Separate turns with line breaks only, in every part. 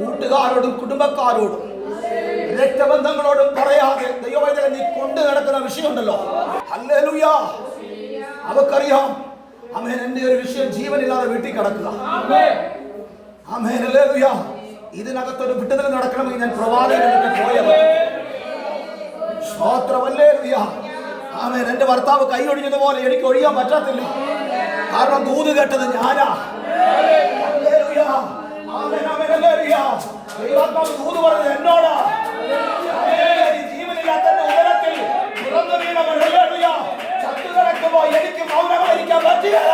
കൂട്ടുകാരോടും കുടുംബക്കാരോടും രക്തബന്ധങ്ങളോടും പറയാതെ ദൈവവേദന നീ കൊണ്ടു നടക്കുന്ന വിഷയമുണ്ടല്ലോ. ഹല്ലേലൂയ. അവക്കറിയാം അമേൻ. എന്റെ ഒരു വിഷയം ജീവനില്ലാതെ വീട്ടിൽ കിടക്കുക. അമേൻ. ഹല്ലേലൂയ. ഇതിനകത്തൊരു വിട്ടുതൽ നടക്കണമെങ്കിൽ ഞാൻ പ്രവാചകനൊക്കെ പോയത് സ്തോത്രമല്ലേലൂയ ആമേൻ എന്റെ ഭർത്താവ് കൈ ഒടിഞ്ഞതുപോലെ എനിക്ക് ഒഴിയാൻ പറ്റാത്തില്ല. കാരണം ദൂത് കേട്ടത് ഞാനാ. ഹല്ലേലൂയ. ദൈവാത്മാവ് ദൂത് പറഞ്ഞത് എന്നോടാ. ഈ ജീവനില്ലാത്ത ഉദരത്തിൽ തുറന്നു വീണവൻ. ചത്തു കിടക്കുമ്പോ എനിക്ക് മൗനമായിരിക്കാൻ പറ്റുകയില്ല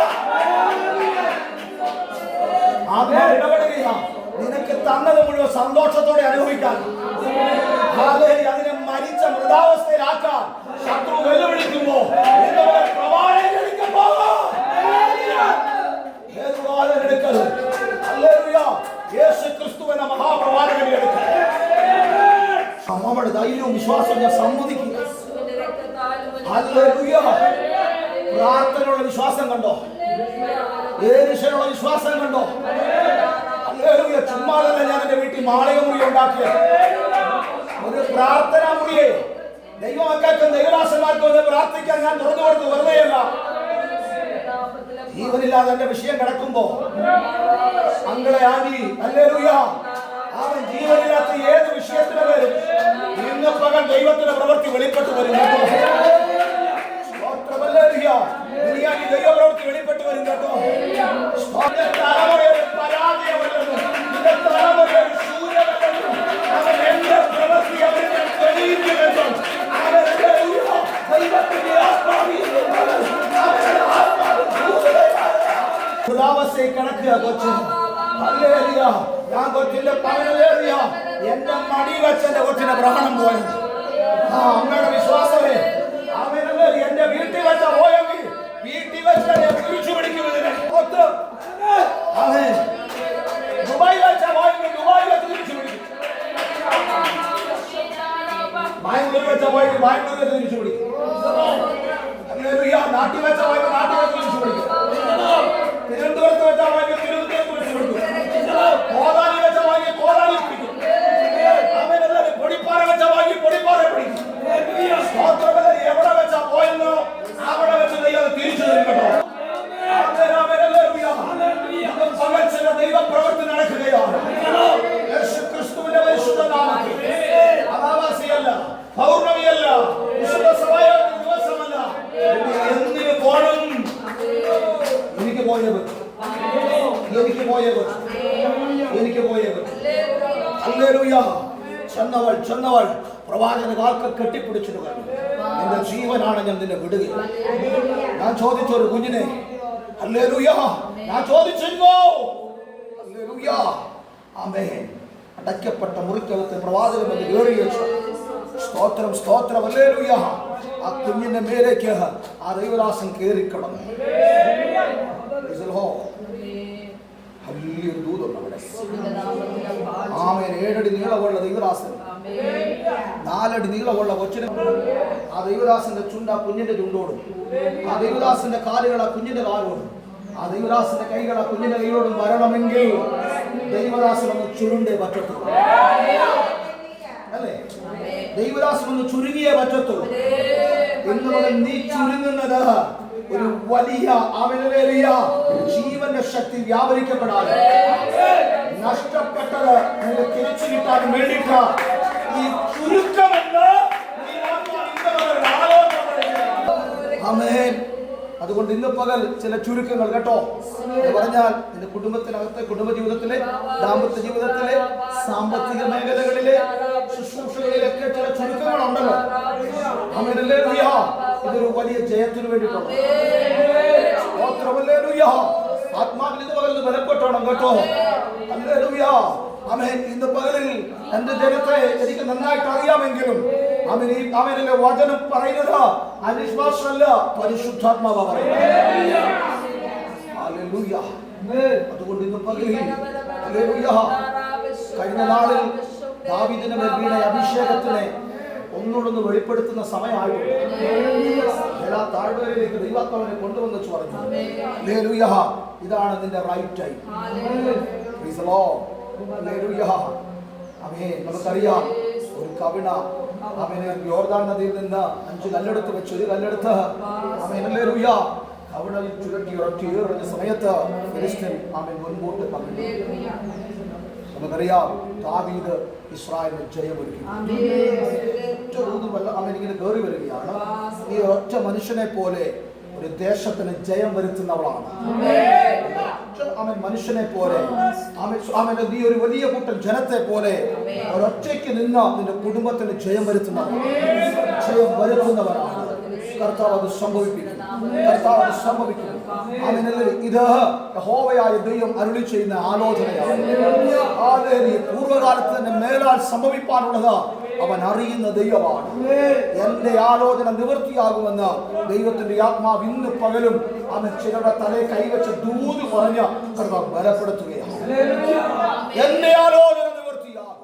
ആത്മാവ് ഇടപെടുകയാ. നിനക്ക് തന്നത് മുഴുവൻ സന്തോഷത്തോടെ അനുഭവിക്കാൻ. അതിനെ മരിച്ച മൃതാവസ്ഥയിലാക്കാൻ ശത്രു വെല്ലുവിളിക്കുമ്പോ വിശ്വാസവും ഞാൻ സമ്മതിക്കുക വിശ്വാസം കണ്ടോ? ഏരിഷനുള്ള വിശ്വാസം കണ്ടോ? ഹല്ലേലൂയ. ചുമ്മാതല്ല ഞാൻ എന്റെ വീട്ടിൽ മാളിക മുറി ഉണ്ടാക്കിയത്. ഒരു പ്രാർത്ഥന മുറിയെ. ദൈവമക്കൾക്കും ദൈവദാസന്മാർക്കും ഒന്ന് പ്രാർത്ഥിക്കാൻ ഞാൻ തുറന്നു കൊടുത്ത് വെറുതെയല്ല. ജീവനില്ലാതെ എന്റെ വിഷയം കിടക്കുമ്പോ അങ്ങളെ ആന്റി ഹല്ലേലൂയ. അവൻ ജീവനില്ലാത്ത ഏത് വിഷയത്തിന് ദുരാവസ്ഥയിൽ കിടക്കുക കൊച്ചു. ഞാൻ കൊച്ചിന്റെ പകലേറിയ എന്റെ മടി വെച്ചെന്റെ കൊച്ചിന്റെ പ്രാണം പോയത്. ആ അമ്മയുടെ വിശ്വാസമേ. അവനല്ലേ എന്റെ വീട്ടിൽ വെച്ച പോയെങ്കിൽ വീട്ടിൽ വെച്ച തിരിച്ചു പിടിക്കുന്നതിനെ അവൻ ദുബായ് വെച്ച പോയെങ്കിൽ ദുബായി വെച്ച് തിരിച്ചു പിടിക്കും. ബാംഗ്ലൂർ വെച്ച പോയെങ്കിൽ ബാംഗ്ലൂർ വെച്ച് തിരിച്ചു പിടിക്കും. നാട്ടിൽ വെച്ച പോയെങ്കിൽ നാട്ടിൽ വെച്ച് എനിക്ക് പോയേ പറ്റും എനിക്ക് പോയേ പറ്റും ഹല്ലേലൂയ. ചെന്നവൾ ചെന്നവൾ. പ്രവാചകന് കാൽക്ക കെട്ടിപ്പിടിച്ചിട്ട് പറഞ്ഞു നിന്റെ ജീവനാണ് ഞാൻ നിന്നെ വിടുക. ഞാൻ ചോദിച്ച ഒരു കുഞ്ഞിനെ ഹല്ലേലൂയ. ഞാൻ ചോദിച്ചോ ഹല്ലേലൂയ. ആമേൻ. അടയ്ക്കപ്പെട്ട മുറിക്കകത്ത് പ്രവാചകൻ വന്ന് കയറി വെച്ചു. സ്തോത്രം സ്തോത്രം. ഹല്ലേലൂയ. ആ കുഞ്ഞിന്റെ മേലേക്ക് ആ ദൈവദാസൻ കയറി കിടന്നു ഏഴടി നീളമുള്ള ദൈവദാസൻ. നാലടി നീളമുള്ള കൊച്ചിന്. ആ ദൈവദാസന്റെ ചുണ്ട് കുഞ്ഞിന്റെ ചുണ്ടോടും. ആ ദൈവദാസന്റെ കാലുകൾ ആ കുഞ്ഞിന്റെ കാലോടും. ആ ദൈവദാസന്റെ കൈകൾ ആ കുഞ്ഞിന്റെ കൈയോടും വരണമെങ്കിൽ ദൈവദാസൻ ഒന്ന് ചുരുണ്ടേ പറ്റത്തുള്ളൂ. അല്ലേ? ദൈവദാസൻ ഒന്ന് ചുരുങ്ങിയേ പറ്റത്തുള്ളൂ. എന്ന് നീ ചുരുങ്ങുന്നത് ഒരു വലിയ അവനവേറിയ ജീവന്റെ ശക്തി വ്യാപരിക്കപ്പെടാതെ. നഷ്ടപ്പെട്ടത് നിങ്ങൾ തിരിച്ചു കിട്ടാൻ വേണ്ടിയിട്ട്. ഈ ചുരുക്കമെന്ന്. ആമേൻ. അതുകൊണ്ട് ഇന്ന് പകൽ ചില ചുരുക്കങ്ങൾ കേട്ടോ. എന്ന് പറഞ്ഞാൽ നിന്റെ കുടുംബത്തിനകത്തെ കുടുംബ ജീവിതത്തിലെ ദാമ്പത്യ ജീവിതത്തിലെ സാമ്പത്തിക മേഖലകളിലെ ശുശ്രൂഷകളിലൊക്കെ ചില ചുരുക്കങ്ങളുണ്ടല്ലോ. ആമേനല്ലേ ലുയ്യ ഇതൊരു വലിയ ജയത്തിന് വേണ്ടിയിട്ടുള്ള സ്തോത്രമല്ലേ ലുയ്യ ആത്മാവിൽ ഇത് പകൽ ബലപ്പെട്ടോണം കേട്ടോ. ആമേൻ. ഇന്ന് പകലിൽ എന്റെ ജനത്തെ എനിക്ക് നന്നായിട്ട് അറിയാമെങ്കിലും അവൻ ഈ അവനിലെ വചനം പറയുന്നത് അവിശ്വാസമല്ല പരിശുദ്ധാത്മാവ. അതുകൊണ്ട് ഇന്ന് പകലിൽ. കഴിഞ്ഞ നാളിൽ ദാവിദിന്റെ വീണ അഭിഷേകത്തിനെ ഒന്നുകൊണ്ടൊന്ന് വെളിപ്പെടുത്തുന്ന സമയമായിട്ടുണ്ട്. എല്ലാ താഴ്വരയിലേക്ക് ദൈവാത്മാവിനെ കൊണ്ടുവന്ന് പറഞ്ഞു. ഇതാണ് നിന്റെ റൈറ്റ് ടൈം. നമുക്കറിയാം ഒരു കവിണ അവന് യോർദാൻ നദിയിൽ നിന്ന് അഞ്ച് കല്ലെടുത്ത് വെച്ച്. ഒരു കല്ലെടുത്ത്. അവനെ ഹല്ലേലൂയ. കവിണയിൽ ചുരുട്ടി ഉറട്ടി എറിഞ്ഞ സമയത്ത് അവൻ മുൻപോട്ട് പറഞ്ഞു നമുക്കറിയാം ദാവീദ് ഇസ്രായേലിന് ജയമൊരുക്കി ഒറ്റ ഊതുമല്ല അവൻ ഇങ്ങനെ കയറി വരികയാണ്. ഈ ഒറ്റ മനുഷ്യനെ പോലെ ഒരു ദേശത്തിന് ജയം വരുത്തുന്നവളാണ്. അവൻ മനുഷ്യനെ പോലെ. അവന്റെ നീ ഒരു വലിയ കൂട്ടം ജനത്തെ പോലെ ഒരൊറ്റയ്ക്ക് നിന്ന് നിന്റെ കുടുംബത്തിന് ജയം വരുത്തുന്നവൻ. ജയം വരുത്തുന്നവരാണ് കർത്താവ് അത് സംഭവിപ്പിക്കും കർത്താവ് അത് സംഭവിക്കും അവനല്ലേ ഇത് ഹോവയായ ദൈവം അരുളി ചെയ്യുന്ന ആലോചനയാണ്. പൂർവകാലത്ത് തന്നെ മേലാൽ സംഭവിപ്പാനുള്ളത് അവൻ അറിയുന്ന ദൈവമാണ്. എന്റെ ആലോചന നിവൃത്തിയാകുമെന്ന് ദൈവത്തിന്റെ ആത്മാവ് ഇന്ന് പകലും അവൻ ചിലരുടെ തലയെ കൈവച്ച് ദൂത് പറഞ്ഞ് കർത്താവ് ബലപ്പെടുത്തുകയാണ്. എന്റെ ആലോചന നിവൃത്തിയാകും.